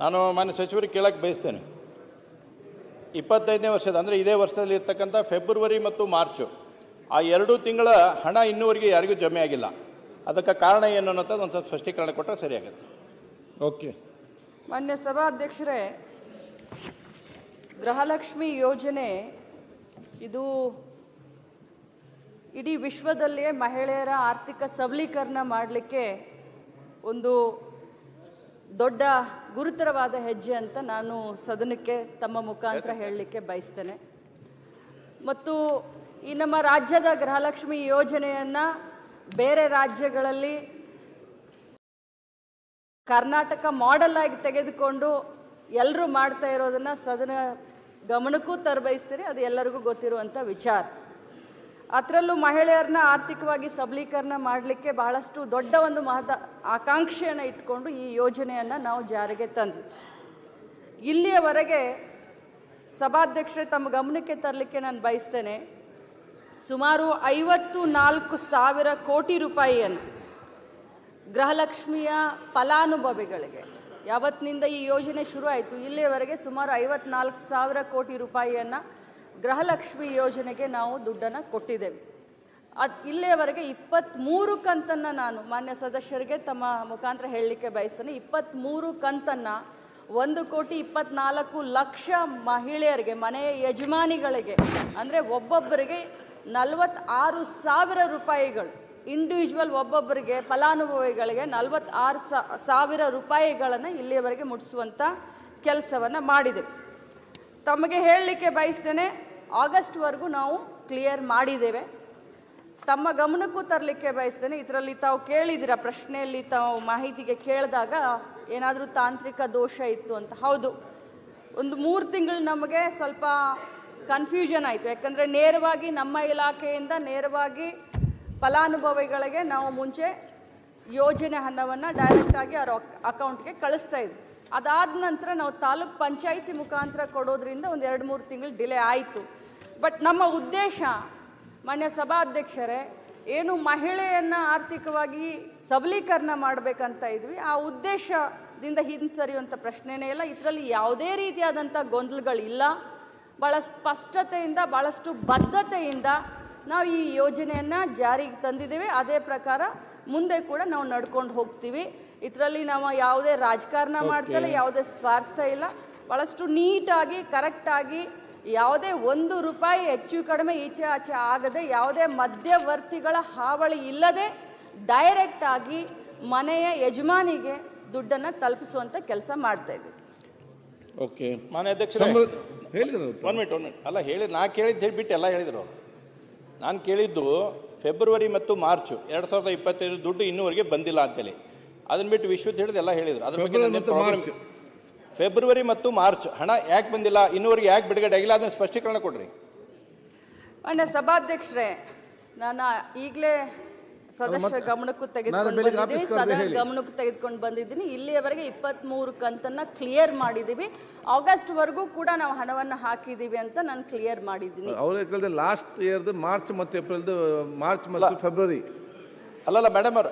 ನಾನು ಮಾನ್ಯ ಸಚಿವರಿಗೆ ಕೇಳಕ್ಕೆ ಬಯಸ್ತೇನೆ. ಇಪ್ಪತ್ತೈದನೇ ವರ್ಷದ ಅಂದರೆ ಇದೇ ವರ್ಷದಲ್ಲಿ ಇರ್ತಕ್ಕಂಥ ಫೆಬ್ರವರಿ ಮತ್ತು ಮಾರ್ಚು ಆ ಎರಡೂ ತಿಂಗಳ ಹಣ ಇನ್ನೂವರೆಗೆ ಯಾರಿಗೂ ಜಮೆ ಆಗಿಲ್ಲ. ಅದಕ್ಕೆ ಕಾರಣ ಏನು ಅನ್ನೋದು ಒಂದು ಸ್ವಲ್ಪ ಸ್ಪಷ್ಟೀಕರಣ ಕೊಟ್ಟರೆ ಸರಿಯಾಗುತ್ತೆ. ಓಕೆ. ಮಾನ್ಯ ಸಭಾಧ್ಯಕ್ಷರೇ ಗೃಹಲಕ್ಷ್ಮಿ ಯೋಜನೆ ಇದು ಇಡೀ ವಿಶ್ವದಲ್ಲಿಯೇ ಮಹಿಳೆಯರ ಆರ್ಥಿಕ ಸಬಲೀಕರಣ ಮಾಡಲಿಕ್ಕೆ ಒಂದು ದೊಡ್ಡ ಗುರುತರವಾದ ಹೆಜ್ಜೆ ಅಂತ ನಾನು ಸದನಕ್ಕೆ ತಮ್ಮ ಮುಖಾಂತರ ಹೇಳಲಿಕ್ಕೆ ಬಯಸ್ತೇನೆ. ಮತ್ತು ಈ ನಮ್ಮ ರಾಜ್ಯದ ಗೃಹಲಕ್ಷ್ಮಿ ಯೋಜನೆಯನ್ನು ಬೇರೆ ರಾಜ್ಯಗಳಲ್ಲಿ ಕರ್ನಾಟಕ ಮಾಡೆಲ್ ಆಗಿ ತೆಗೆದುಕೊಂಡು ಎಲ್ಲರೂ ಮಾಡ್ತಾ ಇರೋದನ್ನು ಸದನ ಗಮನಕ್ಕೂ ತರಬಯಸ್ತೀನಿ. ಅದು ಎಲ್ಲರಿಗೂ ಗೊತ್ತಿರುವಂಥ ವಿಚಾರ. ಅದರಲ್ಲೂ ಮಹಿಳೆಯರನ್ನ ಆರ್ಥಿಕವಾಗಿ ಸಬಲೀಕರಣ ಮಾಡಲಿಕ್ಕೆ ಬಹಳಷ್ಟು ದೊಡ್ಡ ಒಂದು ಮಹದ ಆಕಾಂಕ್ಷೆಯನ್ನು ಇಟ್ಕೊಂಡು ಈ ಯೋಜನೆಯನ್ನು ನಾವು ಜಾರಿಗೆ ತಂದ್ವಿ. ಇಲ್ಲಿಯವರೆಗೆ ಸಭಾಧ್ಯಕ್ಷರೇ ತಮ್ಮ ಗಮನಕ್ಕೆ ತರಲಿಕ್ಕೆ ನಾನು ಬಯಸ್ತೇನೆ, ಸುಮಾರು ಐವತ್ತು ನಾಲ್ಕು ಸಾವಿರ ಕೋಟಿ ರೂಪಾಯಿಯನ್ನು ಗೃಹಲಕ್ಷ್ಮಿಯ ಫಲಾನುಭವಿಗಳಿಗೆ ಯಾವತ್ತಿನಿಂದ ಈ ಯೋಜನೆ ಶುರು ಆಯಿತು, ಇಲ್ಲಿಯವರೆಗೆ ಸುಮಾರು ಐವತ್ನಾಲ್ಕು ಸಾವಿರ ಕೋಟಿ ರೂಪಾಯಿಯನ್ನು ಗೃಹಲಕ್ಷ್ಮಿ ಯೋಜನೆಗೆ ನಾವು ದುಡ್ಡನ್ನು ಕೊಟ್ಟಿದ್ದೇವೆ. ಅದು ಇಲ್ಲಿಯವರೆಗೆ ಇಪ್ಪತ್ತ್ಮೂರು ಕಂತನ್ನು ನಾನು ಮಾನ್ಯ ಸದಸ್ಯರಿಗೆ ತಮ್ಮ ಮುಖಾಂತರ ಹೇಳಲಿಕ್ಕೆ ಬಯಸ್ತೇನೆ. ಇಪ್ಪತ್ತ್ಮೂರು ಕಂತನ್ನು ಒಂದು ಕೋಟಿ ಇಪ್ಪತ್ನಾಲ್ಕು ಲಕ್ಷ ಮಹಿಳೆಯರಿಗೆ, ಮನೆಯ ಯಜಮಾನಿಗಳಿಗೆ, ಅಂದರೆ ಒಬ್ಬೊಬ್ಬರಿಗೆ ನಲವತ್ತಾರು ಸಾವಿರ ರೂಪಾಯಿಗಳು ಇಂಡಿವಿಜುವಲ್ ಒಬ್ಬೊಬ್ಬರಿಗೆ, ಫಲಾನುಭವಿಗಳಿಗೆ ನಲವತ್ತಾರು ಸಾವಿರ ರೂಪಾಯಿಗಳನ್ನು ಇಲ್ಲಿಯವರೆಗೆ ಮುಟ್ಟಿಸುವಂಥ ಕೆಲಸವನ್ನು ಮಾಡಿದೆ ತಮಗೆ ಹೇಳಲಿಕ್ಕೆ ಬಯಸ್ತೇನೆ ಆಗಸ್ಟ್ವರೆಗೂ ನಾವು ಕ್ಲಿಯರ್ ಮಾಡಿದ್ದೇವೆ. ತಮ್ಮ ಗಮನಕ್ಕೂ ತರಲಿಕ್ಕೆ ಬಯಸ್ತೇನೆ. ಇದರಲ್ಲಿ ತಾವು ಕೇಳಿದಿರ ಪ್ರಶ್ನೆಯಲ್ಲಿ ತಾವು ಮಾಹಿತಿಗೆ ಕೇಳಿದಾಗ ಏನಾದರೂ ತಾಂತ್ರಿಕ ದೋಷ ಇತ್ತು ಅಂತ. ಹೌದು. ಒಂದು ಮೂರು ತಿಂಗಳು ನಮಗೆ ಸ್ವಲ್ಪ ಕನ್ಫ್ಯೂಷನ್ ಆಯಿತು. ಯಾಕಂದರೆ ನೇರವಾಗಿ ನಮ್ಮ ಇಲಾಖೆಯಿಂದ ನೇರವಾಗಿ ಫಲಾನುಭವಿಗಳಿಗೆ ನಾವು ಮುಂಚೆ ಯೋಜನೆ ಹಣವನ್ನು ಡೈರೆಕ್ಟಾಗಿ ಅವ್ರ ಅಕೌಂಟ್ಗೆ ಕಳಿಸ್ತಾ ಇದ್ವಿ. ಅದಾದ ನಂತರ ನಾವು ತಾಲೂಕ್ ಪಂಚಾಯಿತಿ ಮುಖಾಂತರ ಕೊಡೋದ್ರಿಂದ ಒಂದು ಎರಡು ಮೂರು ತಿಂಗಳು ಡಿಲೇ ಆಯಿತು. ಬಟ್ ನಮ್ಮ ಉದ್ದೇಶ, ಮಾನ್ಯ ಸಭಾಧ್ಯಕ್ಷರೇ, ಏನು ಮಹಿಳೆಯನ್ನು ಆರ್ಥಿಕವಾಗಿ ಸಬಲೀಕರಣ ಮಾಡಬೇಕಂತ ಇದ್ವಿ. ಆ ಉದ್ದೇಶದಿಂದ ಹಿಂಸರಿಯುವಂಥ ಪ್ರಶ್ನೆನೇ ಇಲ್ಲ. ಇದರಲ್ಲಿ ಯಾವುದೇ ರೀತಿಯಾದಂಥ ಗೊಂದಲಗಳಿಲ್ಲ. ಭಾಳ ಸ್ಪಷ್ಟತೆಯಿಂದ ಭಾಳಷ್ಟು ಬದ್ಧತೆಯಿಂದ ನಾವು ಈ ಯೋಜನೆಯನ್ನು ಜಾರಿಗೆ ತಂದಿದ್ದೇವೆ. ಅದೇ ಪ್ರಕಾರ ಮುಂದೆ ಕೂಡ ನಾವು ನಡ್ಕೊಂಡು ಹೋಗ್ತೀವಿ. ಇದರಲ್ಲಿ ನಾವು ಯಾವುದೇ ರಾಜಕಾರಣ ಮಾಡ್ತಲ್ಲ ಯಾವುದೇ ಸ್ವಾರ್ಥ ಇಲ್ಲ. ಭಾಳಷ್ಟು ನೀಟಾಗಿ ಕರೆಕ್ಟಾಗಿ ಯಾವುದೇ ಒಂದು ರೂಪಾಯಿ ಹೆಚ್ಚು ಕಡಿಮೆ ಈಚೆ ಆಚೆ ಆಗದೆ ಯಾವುದೇ ಮಧ್ಯವರ್ತಿಗಳ ಹಾವಳಿ ಇಲ್ಲದೆ ಡೈರೆಕ್ಟಾಗಿ ಮನೆಯ ಯಜಮಾನಿಗೆ ದುಡ್ಡನ್ನು ತಲುಪಿಸುವಂಥ ಕೆಲಸ ಮಾಡ್ತಾ ಇದ್ದೀವಿ ಓಕೆ ಮಾನ್ಯ ಅಧ್ಯಕ್ಷ ಹೇಳಿದ್ರು ಒನ್ ಮಿನಿಟ್ ಒನ್ ಮಿನಿಟ್ ಅಲ್ಲ ಹೇಳಿ ನಾ ಕೇಳಿದ್ದು ಹೇಳಿಬಿಟ್ಟು ಎಲ್ಲ ಹೇಳಿದರು ಅವರು. ನಾನು ಕೇಳಿದ್ದು ಫೆಬ್ರವರಿ ಮತ್ತು ಮಾರ್ಚು ಎರಡು ಸಾವಿರದ ಇಪ್ಪತ್ತೈದು ದುಡ್ಡು ಇನ್ನೂವರೆಗೆ ಬಂದಿಲ್ಲ ಅಂತೇಳಿ. ಅದನ್ನ ಬಿಟ್ಟು ವಿಶ್ವದ ಹಿಡಿದು ಎಲ್ಲ ಹೇಳಿದ್ರು. ಅದ್ರ ಬಗ್ಗೆ ಫೆಬ್ರವರಿ ನಂದೇನು ಮತ್ತು ಮಾರ್ಚ್. ಫೆಬ್ರವರಿ ಮತ್ತು ಮಾರ್ಚ್. ಹಣ ಯಾಕೆ ಬಂದಿಲ್ಲ? ಇನ್ನೂವರೆಗೆ ಯಾಕೆ ಬಿಡುಗಡೆ ಆಗಿಲ್ಲ? ಅದನ್ನ ಸ್ಪಷ್ಟೀಕರಣ ಕೊಡ್ರಿ. ಮಾನ್ಯ ಸಭಾಧ್ಯಕ್ಷರೇ ನಾನು ಈಗಲೇ ಸದಸ್ಯರ ಗಮನಕ್ಕೂ ತೆಗೆದುಕೊಂಡು ಬೆಳಿಗ್ಗೆ ಬಂದಿದ್ದೀನಿ. ಸದನ ಹೇಳಿ. ಗಮನಕ್ಕೆ ತೆಗೆದುಕೊಂಡು ಬಂದಿದ್ದೀನಿ. ಇಲ್ಲಿಯವರೆಗೆ ಇಪ್ಪತ್ತ್ಮೂರು ಕಂತನ್ನು ಕ್ಲಿಯರ್ ಮಾಡಿದ್ದೀವಿ ಆಗಸ್ಟ್ವರೆಗೂ ಕೂಡ ನಾವು ಹಣವನ್ನು ಹಾಕಿದ್ದೀವಿ ಅಂತ ನಾನು ಕ್ಲಿಯರ್ ಮಾಡಿದ್ದೀನಿ. ಅವ್ರು ಕೇಳಿದ್ರೆ ಲಾಸ್ಟ್ ಇಯರ್ದು ಮಾರ್ಚ್ ಮತ್ತು ಏಪ್ರಿಲ್ದು ಮಾರ್ಚ್ ಮತ್ತು ಫೆಬ್ರವರಿ. ಅಲ್ಲಲ್ಲ ಮೇಡಮ್ ಅವ್ರ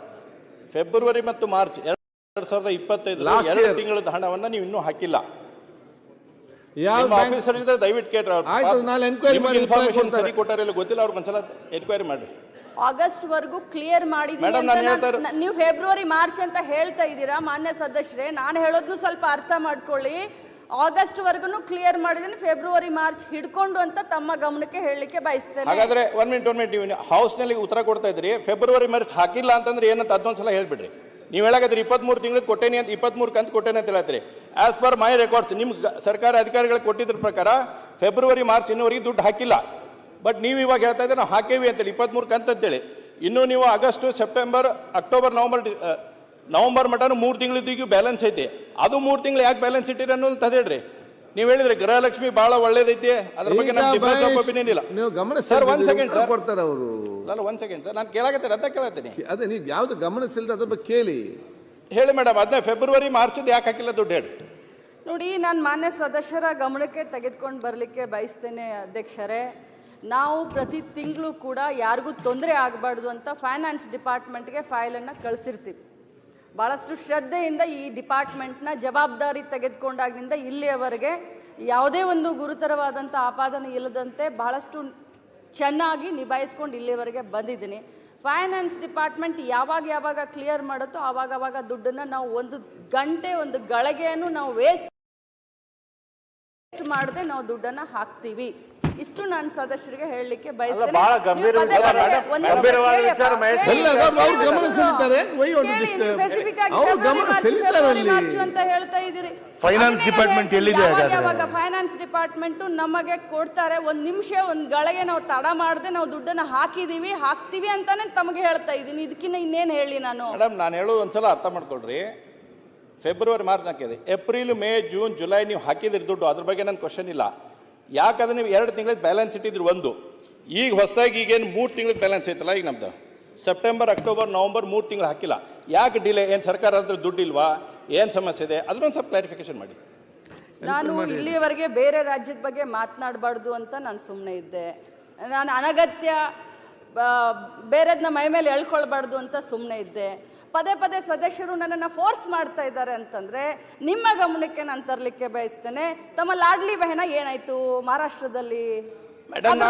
ಫೆಬ್ರವರಿ ಮತ್ತು ಮಾರ್ಚ್ ಎರಡ್ ಸಾವಿರದ ಇಪ್ಪತ್ತೈದು ಎರಡು ತಿಂಗಳ ತಿಂಗಳದ ಹಣವನ್ನ ನೀವು ಇನ್ನೂ ಹಾಕಿಲ್ಲ. ಯಾವ ಆಫೀಸರ್ ಇದ್ರೆ ದಯವಿಟ್ಟು ಕೇಳ್ರಿ ನಾಳೆ enquiry ಮಾಡಿ ಇನ್ಫಾರ್ಮೇಶನ್. ಸರಿ ಕೊಟ್ಟಾರ ಇಲ್ಲ ಗೊತ್ತಿಲ್ಲ ಅವ್ರಿಗೆ ಒಂದ್ಸಲ ಎನ್ಕ್ವೈರಿ ಮಾಡಿ ಆಗಸ್ಟ್ ವರೆಗೂ ಕ್ಲಿಯರ್ ಮಾಡಿದೀನಿ ನಾನು ನಾನ್- ನೀವು ಫೆಬ್ರವರಿ ಮಾರ್ಚ್ ಅಂತ ಹೇಳ್ತಾ ಇದ್ದೀರಾ ಮಾನ್ಯ ಸದಸ್ಯರೇ ನಾನು ಹೇಳೋದ್ನು ಸ್ವಲ್ಪ ಅರ್ಥ ಮಾಡ್ಕೊಳ್ಳಿ. ಆಗಸ್ಟ್ ವರ್ಗು ಕ್ಲಿಯರ್ ಮಾಡಿದೀನಿ ಫೆಬ್ರವರಿ ಮಾರ್ಚ್ ಹಿಡ್ಕೊಂಡು ಅಂತ ತಮ್ಮ ಗಮನಕ್ಕೆ ಹೇಳಲಿಕ್ಕೆ ಬಯಸ್ತೇನೆ. ಹಾಗಾದ್ರೆ ಒನ್ ಮಿನಿಟ್ ಒನ್ ಮಿನಿಟ್ ನೀವು ಹೌಸ್ನಲ್ಲಿ ಉತ್ತರ ಕೊಡ್ತಾ ಇದ್ರಿ ಫೆಬ್ರವರಿ ಮಾರ್ಚ್ ಹಾಕಿಲ್ಲ ಅಂತಂದ್ರೆ ಏನಂತ ಅದೊಂದ್ಸಲ ಹೇಳ್ಬಿಡ್ರಿ. ನೀವು ಹೇಳಕತ್ರಿ ಇಪ್ಪತ್ಮೂರು ತಿಂಗಳದ್ದು ಕೊಟ್ಟೇನಿ ಅಂತ, ಇಪ್ಪತ್ಮೂರು ಕಂತು ಕೊಟ್ಟೇನೆ ಅಂತ ಹೇಳತ್ರಿ ಆಸ್ ಪರ್ ಮೈ ರೆಕಾರ್ಡ್ಸ್ ನಿಮ್ ಸರ್ಕಾರ ಅಧಿಕಾರಿಗಳು ಕೊಟ್ಟಿದ್ರ ಪ್ರಕಾರ ಫೆಬ್ರವರಿ ಮಾರ್ಚ್ ಇನ್ನೂವರೆಗೆ ದುಡ್ಡು ಹಾಕಿಲ್ಲ. ಬಟ್ ನೀವು ಇವಾಗ ಹೇಳ್ತಾ ಇದ್ರೆ ನಾವು ಹಾಕೇವಿ ಅಂತೇಳಿ, ಇಪ್ಪತ್ಮೂರು ಕಂತ ಅಂತೇಳಿ. ಇನ್ನು ನೀವು August September October November November mutton ಮೂರು ತಿಂಗಳಿದ್ದೀಗೂ ಬ್ಯಾಲೆನ್ಸ್ ಐತಿ. ಅದು ಮೂರು ತಿಂಗಳು ಯಾಕೆ ಬ್ಯಾಲೆನ್ಸ್ ಇಟ್ಟಿರಿ ಅನ್ನೋದು ಹೇಳ್ರಿ. ನೀವು ಹೇಳಿದ್ರೆ ಗೃಹಲಕ್ಷ್ಮಿ ಬಹಳ ಒಳ್ಳೇದೈತಿ. ಅದ್ರ ಬಗ್ಗೆ ಒಪಿನಿಯನ್ ಇಲ್ಲ. ನೀವು ಗಮನ ಸರ್ ಒಂದ್ ಸೆಕೆಂಡ್ ಸರ್ ಕೊಡ್ತಾರೆ ಅವರು? ಅಲ್ಲ ಒಂದ್ ಸೆಕೆಂಡ್ ಸರ್ ನಾನು ಕೇಳಾಕತ್ತೀನಿ ಅದ ಕೇಳತ್ತೀನಿ ಅದೇ ನೀವು ಯಾವ್ದು ಗಮನಿಸಿಲ್ದ ಅದ್ರ ಬಗ್ಗೆ ಕೇಳಿ. ಹೇಳಿ ಮೇಡಮ್ ಅದನ್ನ ಫೆಬ್ರವರಿ ಮಾರ್ಚ್ ಯಾಕೆ ಹಾಕಿಲ್ಲ ದುಡ್ಡು ಹೇಳಿ. ನೋಡಿ ನಾನು ಮಾನ್ಯ ಸದಸ್ಯರ ಗಮನಕ್ಕೆ ತೆಗೆದುಕೊಂಡು ಬರಲಿಕ್ಕೆ ಬಯಸ್ತೇನೆ ಅಧ್ಯಕ್ಷರೇ. ನಾವು ಪ್ರತಿ ತಿಂಗಳು ಕೂಡ ಯಾರಿಗೂ ತೊಂದರೆ ಆಗಬಾರ್ದು ಅಂತ ಫೈನಾನ್ಸ್ ಡಿಪಾರ್ಟ್ಮೆಂಟ್ಗೆ ಫೈಲನ್ನು ಕಳಿಸಿರ್ತೀವಿ. ಭಾಳಷ್ಟು ಶ್ರದ್ಧೆಯಿಂದ ಈ ಡಿಪಾರ್ಟ್ಮೆಂಟ್ನ ಜವಾಬ್ದಾರಿ ತೆಗೆದುಕೊಂಡಾಗಿನಿಂದ ಇಲ್ಲಿಯವರೆಗೆ ಯಾವುದೇ ಒಂದು ಗುರುತರವಾದಂಥ ಆಪಾದನೆ ಇಲ್ಲದಂತೆ ಬಹಳಷ್ಟು ಚೆನ್ನಾಗಿ ನಿಭಾಯಿಸ್ಕೊಂಡು ಇಲ್ಲಿಯವರೆಗೆ ಬಂದಿದ್ದೀನಿ. ಫೈನಾನ್ಸ್ ಡಿಪಾರ್ಟ್ಮೆಂಟ್ ಯಾವಾಗ ಯಾವಾಗ ಕ್ಲಿಯರ್ ಮಾಡುತ್ತೋ ಆವಾಗ ಆವಾಗ ದುಡ್ಡನ್ನು ನಾವು ಒಂದು ಗಂಟೆ ಒಂದು ಗಳಿಗೆಯನ್ನು ನಾವು ವೇಸ್ಟ್ ಮಾಡದೆ ನಾವು ದುಡ್ಡನ್ನ ಹಾಕ್ತೀವಿ. ಇಷ್ಟು ನಾನು ಸದಸ್ಯರಿಗೆ ಹೇಳಲಿಕ್ಕೆ ಬಯಸ್ತೇನೆ. ಅಂತ ಹೇಳ್ತಾ ಇದ್ದೀರಿ. ಅದನ್ನೇ ಎಲ್ಲಿದೆ ಯಾವಾಗ ಫೈನಾನ್ಸ್ ಡಿಪಾರ್ಟ್ಮೆಂಟ್ ನಮಗೆ ಕೊಡ್ತಾರೆ ಒಂದ್ ನಿಮಿಷ ಒಂದ್ ಗಳಿಗೆ ನಾವು ತಡ ಮಾಡದೆ ನಾವು ದುಡ್ಡನ್ನ ಹಾಕಿದೀವಿ ಹಾಕ್ತಿವಿ ಅಂತಾನೆ ತಮಗೆ ಹೇಳ್ತಾ ಇದೀನಿ ಇದಕ್ಕಿಂತ ಇನ್ನೇನ್ ಹೇಳಿ ನಾನು? ಮೇಡಮ್ ನಾನು ಹೇಳೋದು ಒಂದ್ಸಲ ಅರ್ಥ ಮಾಡ್ಕೊಳ್ರಿ. ಫೆಬ್ರವರಿ ಮಾರ್ಚ್ ಹಾಕಿದೆ ಏಪ್ರಿಲ್ ಮೇ ಜೂನ್ ಜುಲೈ ನೀವು ಹಾಕಿದ್ರಿ ದುಡ್ಡು ಅದ್ರ ಬಗ್ಗೆ ನನ್ನ ಕ್ವಶನ್ ಇಲ್ಲ. ಯಾಕಂದ್ರೆ ನೀವು ಎರಡು ತಿಂಗಳಿಗೆ ಬ್ಯಾಲೆನ್ಸ್ ಇಟ್ಟಿದ್ರು ಒಂದು. ಈಗ ಹೊಸದಾಗಿ ಈಗೇನು ಮೂರು ತಿಂಗಳಿಗೆ ಬ್ಯಾಲೆನ್ಸ್ ಐತಲ್ಲ ಈಗ ನಮ್ದು? ಸೆಪ್ಟೆಂಬರ್ ಅಕ್ಟೋಬರ್ ನವಂಬರ್ ಮೂರು ತಿಂಗಳು ಹಾಕಿಲ್ಲ. ಯಾಕೆ ಡಿಲೇ ಏನು ಸರ್ಕಾರ ಹತ್ರ ದುಡ್ಡಿಲ್ವಾ ಏನು ಸಮಸ್ಯೆ ಇದೆ? ಅದನ್ನೊಂದು ಸ್ವಲ್ಪ ಕ್ಲಾರಿಫಿಕೇಶನ್ ಮಾಡಿ. ನಾನು ಇಲ್ಲಿಯವರೆಗೆ ಬೇರೆ ರಾಜ್ಯದ ಬಗ್ಗೆ ಮಾತನಾಡಬಾರ್ದು ಅಂತ ನಾನು ಸುಮ್ಮನೆ ಇದ್ದೆ. ನಾನು ಅನಗತ್ಯ ಬೇರೆದನ್ನ ಮೈ ಮೇಲೆ ಎಳ್ಕೊಳ್ಬಾರ್ದು ಅಂತ ಸುಮ್ಮನೆ ಇದ್ದೆ. ಪದೇ ಪದೇ ಸದಸ್ಯರು ನನ್ನನ್ನು ಫೋರ್ಸ್ ಮಾಡ್ತಾ ಇದ್ದಾರೆ ಅಂತಂದ್ರೆ ನಿಮ್ಮ ಗಮನಕ್ಕೆ ನಾನು ತರಲಿಕ್ಕೆ ಬಯಸ್ತೇನೆ ತಮ್ಮ ಲಾಡ್ಲಿ ಬಹನ ಏನಾಯ್ತು ಮಹಾರಾಷ್ಟ್ರದಲ್ಲಿ ಮೇಡಮ್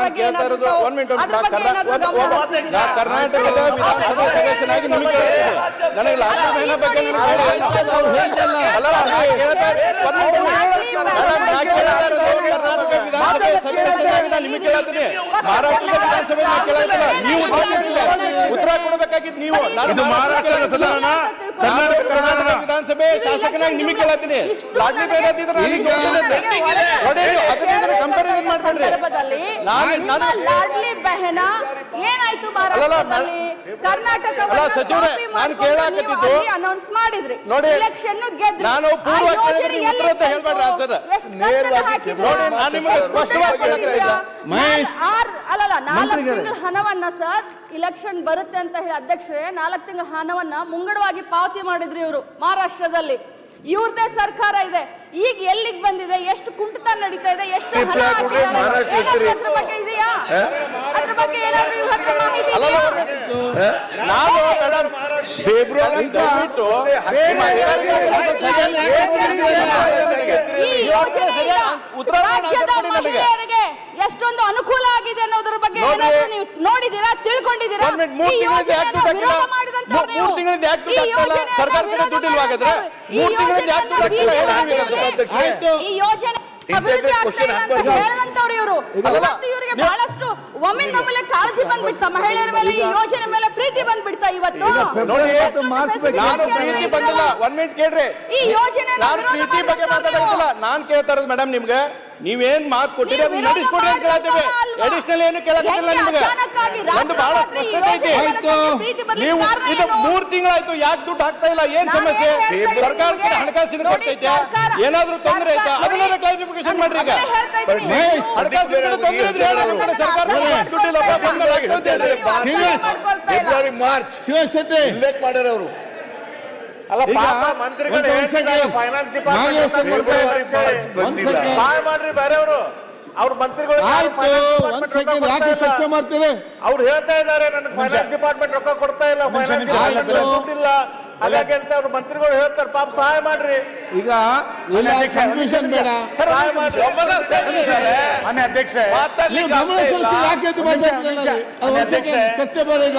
ವಿಧಾನಸಭೆ ನಿಮಗೆ ಮಹಾರಾಷ್ಟ್ರದ ನೀವು. ಉತ್ತರ ನೀವು. ನಾನು ಮಹಾರಾಷ್ಟ್ರ ಕರ್ನಾಟಕ ವಿಧಾನಸಭೆ ಶಾಸಕನಾಗಿ ನಿಮಗೆ ಕೇಳತ್ತೀನಿ ಲಾಟ್ರಿ ಬೇಡದಿದ್ರೆ ಮಾಡಬೇಡ್ರಿ? ನಾನು- ಲಾಡ್ಲಿ ಬೆಹನಾ ಏನಾಯ್ತು ಮಹಾರಾಷ್ಟ್ರದಲ್ಲಿ ಕರ್ನಾಟಕ ಸಚಿವರೇ, ನಾನು ಕೇಳಾಕತ್ತಿದ್ದು- ಅನೌನ್ಸ್ ಮಾಡಿದ್ರಿ. ನೋಡಿ, ಎಲೆಕ್ಷನ್ ಗೆದ್ರಿ. ನಾನು ಪೂರ್ವ ಯೋಜನೆ ಕೇಳಿದ್ರೆ ಉತ್ತರ ಅಂತ ಹೇಳ್ಬೇಡ್ರಿ? ನೋಡಿ, ನಾನು ನಿಮಗೆ ಸ್ಪಷ್ಟವಾಗಿ ಅಲ್ಲಲ್ಲ ನಾಲ್ಕು ತಿಂಗಳ ಹಣವನ್ನ ಸರ್ ಇಲೆಕ್ಷನ್ ಬರುತ್ತೆ ಅಂತ ಹೇಳಿ ಅಧ್ಯಕ್ಷರೇ ನಾಲ್ಕು ತಿಂಗಳ ಹಣವನ್ನ ಮುಂಗಡವಾಗಿ ಪಾವತಿ ಮಾಡಿದ್ರಿ ಇವರು ಮಹಾರಾಷ್ಟ್ರದಲ್ಲಿ. ಇವ್ರದೇ ಸರ್ಕಾರ ಇದೆ. ಈಗ ಎಲ್ಲಿಗ್ ಬಂದಿದೆ? ಎಷ್ಟು ಕುಂಟತ ನಡೀತಾ ಇದೆ? ಎಷ್ಟು ಹಣ ಏನಾದ್ರು. ಅದ್ರ ಬಗ್ಗೆ ಇದೆಯಾ? ಅದ್ರ ಬಗ್ಗೆ ಏನಾದ್ರು ಇವ್ರ ಹತ್ರ ಮಾಹಿತಿ ಅಲ್ಲ, ಇದೆಯಾ? ನಾನು ಮೇಡಮ್ ಫೆಬ್ರವರಿ ದಯವಿಟ್ಟು ಈ ಯೋಜನೆಯಿಂದ ಉತ್ತರ ರಾಜ್ಯದ ಕೊಡಿ ಮಹಿಳೆಯರಿಗೆ ಎಷ್ಟೊಂದು ಅನುಕೂಲ ಆಗಿದೆ ಅನ್ನೋದ್ರ ಬಗ್ಗೆ. ನೀವು ನೋಡಿದೀರಾ ತಿಳ್ಕೊಂಡಿದ್ದೀರಾ? ಈ ಯೋಜನೆಯನ್ನ? ವಿರೋಧ ಮಾಡಿದಂತವ್ರು ಈ ಯೋಜನೆಯನ್ನ ವಿರೋಧ? ಮಾಡಿದಂತವ್ರು. ಯೋಜನೆಯನ್ನ ವಿರೋಧ. ಆಯ್ತು. ಯೋಜನೆ ಅಭಿವೃದ್ಧಿ ಆಗ್ತಾ ಇಲ್ಲ ಅಂತ ಹೇಳಿದಂತವ್ರು ಇವರು. ಅಲ್ಲ, ಇವರಿಗೆ ನೀವು- ಬಹಳಷ್ಟು ಒಮ್ಮಿಂದೊಮ್ಮೆಲೆ ಕಾಳಜಿ ಬಂದ್ಬಿಡ್ತಾ ಮಹಿಳೆಯರ ಮೇಲೆ ಈ ಯೋಜನೆ ಮೇಲೆ ಪ್ರೀತಿ ಬಂದ್ಬಿಡ್ತಾ ಇವತ್ತು. ನೋಡಿ, ಮಾರ್ಚ್ ಬಗ್ಗೆ ನಾನು ಪ್ರೀತಿ ಬಂದಿಲ್ಲ? ಒಂದ್ ಮಿನಿಟ್ ಕೇಳ್ರಿ. ಈ ಯೋಜನೆ ನಾನು ಪ್ರೀತಿ ಬಗ್ಗೆ ನಾನ್ ಕೇಳ್ತಾ ಇರೋದು ಮೇಡಮ್ ನಿಮ್ಗೆ. ನೀವೇನ್ ಮಾತು ಕೊಟ್ಟಿರಿ? ಅದನ್ನ ನಡೆಸ್ಕೊಡಿ ಅಂತ ಕೇಳ್ತೀವಿ? ಅಡಿಷನಲ್ ಏನು ಕೇಳಕ್ಕಿಲ್ಲ ನಿಮಗೆ? ಒಂದು ಬಹಳ ಈ ಸ್ಪಷ್ಟತೆ ಐತಿ ನೀವು ಕಾರಣ ಇದು? ಮೂರ್ ತಿಂಗಳಾಯ್ತು ಯಾಕೆ ದುಡ್ಡು ಹಾಕ್ತಾ ಇಲ್ಲ? ಏನ್ ಸಮಸ್ಯೆ? ಏನ್ ಸರ್ಕಾರ ನಿಮ್ಗೆ? ಹಣಕಾಸಿನ ಕೊಟ್ಟೈತೆ ಏನಾದ್ರು ತೊಂದರೆ ಆಯ್ತಾ ಅದನ್ನೆಲ್ಲ ಕ್ಲಾರಿಫಿಕೇಶನ್ ಮಾಡ್ರಿ ಈಗ. ಹಣಕಾಸಿನ ತೊಂದರೆ ಇದ್ರೆ ಹೇಳಿ ಸರ್ಕಾರ ದುಡ್ಡಿಲ್ಲ ಆಗ್ತದೆ ಅಂತ ಹೇಳಿದ್ರೆ ಮಾರ್ಚ್ ಶಿವಶೆಟ್ಟಿ ಉಲ್ಲೇಖ ಮಾಡ್ಯಾರ ಅವರು ಬೇರೆಯವರು. ಅವ್ರ ಮಂತ್ರಿಗಳು ಯಾಕೆ ಚರ್ಚೆ ಮಾಡ್ತೀವಿ ಮಾಡ್ತೀರಿ? ಅವ್ರು ಹೇಳ್ತಾ ಇದ್ದಾರೆ ನನಗೆ ಫೈನಾನ್ಸ್ ಡಿಪಾರ್ಟ್ಮೆಂಟ್ ರೊಕ್ಕ ಕೊಡ್ತಾ ಇಲ್ಲ ಫೈನಾನ್ಸ್ ಡಿಪಾರ್ಟ್ಮೆಂಟ್. ದುಡ್ಡಿಲ್ಲ ಹಾಗಾಗಿ ಅಂತ ಅವ್ರ ಮಂತ್ರಿಗಳು ಹೇಳ್ತಾರೆ ಪಾಪ ಸಹಾಯ ಮಾಡ್ರಿ. ಈಗ ಕನ್ಫ್ಯೂಷನ್ ಬೇಡ. ಸಹಾಯ ಮಾಡ್ರಿ. ಮಾನ್ಯ ಅಧ್ಯಕ್ಷ. ಯಾಕೆ ಚರ್ಚೆ ಬೇಡ ಈಗ.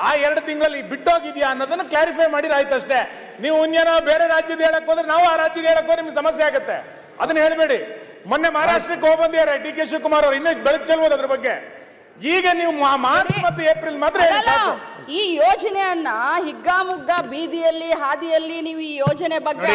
ಆ ಎರಡು ತಿಂಗಳಲ್ಲಿ ಬಿಟ್ಟೋಗಿದ್ಯಾ ಅನ್ನೋದನ್ನ ಕ್ಲಾರಿಫೈ ಮಾಡಿ ಅಷ್ಟೇ ನೀವು ಇನ್ನೇನೋ ಬೇರೆ ರಾಜ್ಯದ ಹೇಳಕ್ ಹೋದ್ರೆ ನಾವು ಆ ರಾಜ್ಯದ ಹೇಳಕ್ ಹೋದ್ರೆ ನಿಮ್ಗೆ ಸಮಸ್ಯೆ ಆಗುತ್ತೆ ಅದನ್ನ ಹೇಳ್ಬೇಡಿ ಮೊನ್ನೆ ಮಹಾರಾಷ್ಟ್ರಕ್ಕೆ ಹೋಗ್ಬಂದಿದ್ದಾರೆ ಡಿ ಕೆ ಶಿವಕುಮಾರ್ ಅವರು ಇನ್ನೂ ಬೆಳಕು ಚೆಲ್ಬೋದು ಅದ್ರ ಬಗ್ಗೆ ಈಗ ನೀವು ಮಾರ್ಚ್ ಮತ್ತು ಏಪ್ರಿಲ್ ಮಾತ್ರ. ಈ ಯೋಜನೆಯನ್ನ ಹಿಗ್ಗಾಮುಗ್ಗ ಬೀದಿಯಲ್ಲಿ ಹಾದಿಯಲ್ಲಿ ನೀವು ಈ ಯೋಜನೆ ಬಗ್ಗೆ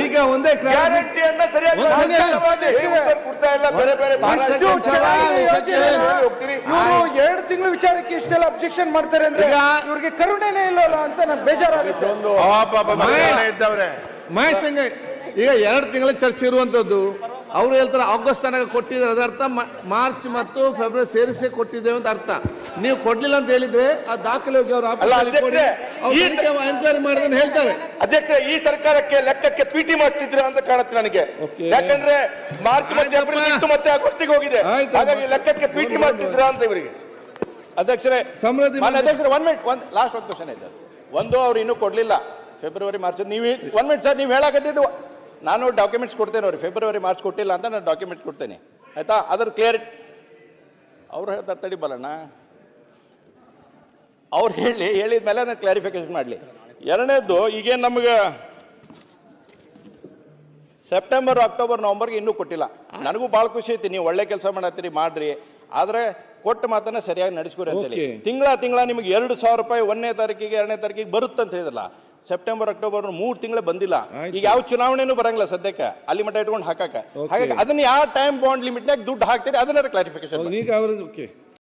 ಈಗ ಒಂದೇ ಗ್ಯಾರಂಟಿಯನ್ನ ಸರಿಯಾಗಿ ಕೊಡ್ತಾ ಇಲ್ಲ? ಬೇರೆ ಬೇರೆ ಎರಡು ತಿಂಗಳು ವಿಚಾರಕ್ಕೆ ಇಷ್ಟೆಲ್ಲ ಅಬ್ಜೆಕ್ಷನ್ ಮಾಡ್ತಾರೆ ಅಂದ್ರೆ ಈಗ- ಇವ್ರಿಗೆ ಕರುಣೆನೇ ಇಲ್ಲಲ್ಲ ಅಂತ ನಂಗೆ ಬೇಜಾರಾಗುತ್ತೆ. ಇದ್ದವ್ರೆ. ಮಹೇಶ್ ಈಗ ಎರಡು ತಿಂಗಳ ಚರ್ಚೆ ಇರುವಂತದ್ದು. ಅವ್ರು ಹೇಳ್ತಾರೆ ಆಗಸ್ಟ್ ತನಕ ಕೊಟ್ಟಿದ್ದಾರೆ. ಅದರ್ಥ ಮಾರ್ಚ್ ಮತ್ತು ಫೆಬ್ರವರಿ ಸೇರಿಸಿ ಕೊಟ್ಟಿದ್ದೇವೆ ಅಂತ ಅರ್ಥ. ನೀವು ಕೊಡ್ಲಿಲ್ಲ ಅಂತ ಹೇಳಿದ್ರೆ ಆ ದಾಖಲೆ ಹೋಗಿ ಅವರು ಅಲ್ಲ, ಅಧ್ಯಕ್ಷರೇ, ಈ- ಎಂಕ್ವೈರಿ ಮಾಡಿದ್ರೆ ಹೇಳ್ತಾರೆ. ಅಧ್ಯಕ್ಷ ಈ ಸರ್ಕಾರಕ್ಕೆ ಲೆಕ್ಕಕ್ಕೆ ಟ್ವೀಟಿ ಮಾಡ್ತಿದ್ರ ಅಂತ ಕಾಣುತ್ತೆ ನನಗೆ. ಯಾಕಂದ್ರೆ ಮಾರ್ಚ್ ಮತ್ತೆ. ಏಪ್ರಿಲ್ ಮತ್ತೆ ಆಗಸ್ಟಿಗೆ ಹೋಗಿದೆ. ಹಾಗಾಗಿ ಲೆಕ್ಕಕ್ಕೆ ಟ್ವೀಟಿ ಮಾಡ್ತಿದ್ರ ಅಂತ ಇವರಿಗೆ. ಅಧ್ಯಕ್ಷರೇ ಸಮೃದ್ಧಿ ಅಧ್ಯಕ್ಷರೇ ಒನ್ ಮಿನಿಟ್ ಒಂದ್ ಲಾಸ್ಟ್ ಒಂದು ಕ್ವಶನ್ ಇದೆ ಒಂದು ಅವ್ರು ಇನ್ನೂ ಕೊಡ್ಲಿಲ್ಲ. ಫೆಬ್ರವರಿ ಮಾರ್ಚ್ ನೀವು ಒನ್ ಮಿನಿಟ್ ಸರ್ ನೀವು ಹೇಳಕತ್ತಿದ್ದು ನಾನು ಡಾಕ್ಯುಮೆಂಟ್ಸ್ ಕೊಡ್ತೇನೆ ಅವ್ರಿಗೆ. ಫೆಬ್ರವರಿ ಮಾರ್ಚ್ ಕೊಟ್ಟಿಲ್ಲ ಅಂತ ನಾನು ಡಾಕ್ಯುಮೆಂಟ್ಸ್ ಕೊಡ್ತೇನೆ. ಆಯ್ತಾ? ಅದ್ರ ಕ್ಲಿಯರಿಟಿ ಅವ್ರು ಹೇಳ್ತಾರೆ ತಡಿ ಬಲಣ್ಣ. ಅವ್ರು ಹೇಳಿ ಹೇಳಿದ ಮೇಲೆ ನಾನು ಕ್ಲಾರಿಫಿಕೇಶನ್ ಮಾಡಲಿ ಎರಡನೇದು ಈಗೇನು ನಮಗೆ ಸೆಪ್ಟೆಂಬರ್ ಅಕ್ಟೋಬರ್ ನವಂಬರ್ಗೆ ಇನ್ನೂ ಕೊಟ್ಟಿಲ್ಲ. ನನಗೂ ಭಾಳ ಖುಷಿ ಐತಿ ನೀವು ಒಳ್ಳೆ ಕೆಲಸ ಮಾಡತ್ತೀರಿ ಮಾಡ್ರಿ. ಆದರೆ ಕೊಟ್ಟ ಮಾತನ್ನ ಸರಿಯಾಗಿ ನಡೆಸ್ಕೊಡಿ ಅಂತೇಳಿ. ಹೇಳಿ ತಿಂಗಳ ತಿಂಗಳ ನಿಮಗೆ ಎರಡು ಸಾವಿರ ರೂಪಾಯಿ ಒಂದನೇ ತಾರೀಕಿಗೆ ಎರಡನೇ ತಾರೀಕಿಗೆ ಬರುತ್ತೆ ಅಂತ ಹೇಳಿದ್ರಲ್ಲ ಸೆಪ್ಟೆಂಬರ್ ಅಕ್ಟೋಬರ್ ಮೂರು ತಿಂಗಳು ಬಂದಿಲ್ಲ. ಈಗ ಯಾವ ಚುನಾವಣೆನೂ ಬರಂಗಿಲ್ಲ ಸದ್ಯಕ್ಕೆ. ಅಲ್ಲಿ ಮಟ್ಟ ಇಟ್ಕೊಂಡು ಹಾಕಕ್ಕೆ. ಹಾಗಾಗಿ ಅದನ್ನ ಯಾವ ಟೈಮ್ ಬಾಂಡ್ ಲಿಮಿಟ್ನಾಗ ದುಡ್ಡು ಹಾಕ್ತೀರಿ ಅದನ್ನ ಕ್ಲಾರಿಫಿಕೇಶನ್ ಈಗ ಅವ್ರಿಗೆ ಓಕೆ